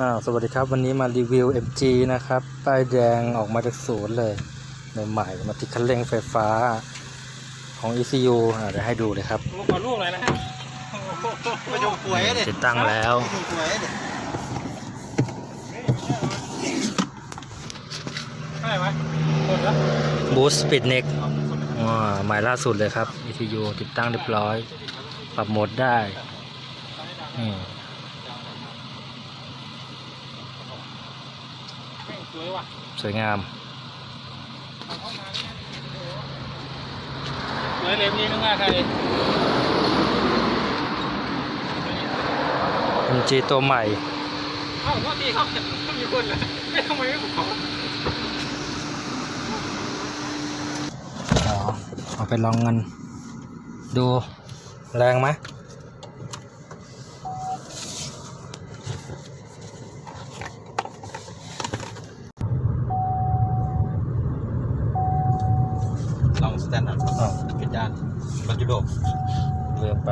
อ้าวสวัสดีครับ วันนี้มารีวิว MG นะครับ ป้ายแดงออกมาจากศูนย์เลย ใหม่ๆมาติดคันเร่งไฟฟ้าของ ECU อ่าเดี๋ยวให้ดูเลยครับลูกขอลูกเลยนะฮะมาดูหวยเด็ดติดตั้งแล้วดูหวยเด็ดใช่ไหมหมดแล้วบูสต์ปิดเน็กอ่าใหม่ล่าสุดเลยครับ ECU ติดตั้งเรียบร้อย ปรับโหมดได้นี่ แม่ง สวยว่ะสวยงาม สวยเลยนี่นึกว่าใคร MG ตัวใหม่เอ้าว่าที่เขาเขามีคนเหรอไม่ทำไมไม่บอกเขาอ๋อเอาไปลองกันดูแรงไหม ลองสแตนดาร์ดอ๋อผิดด้านบรรจุโดกเลืมไป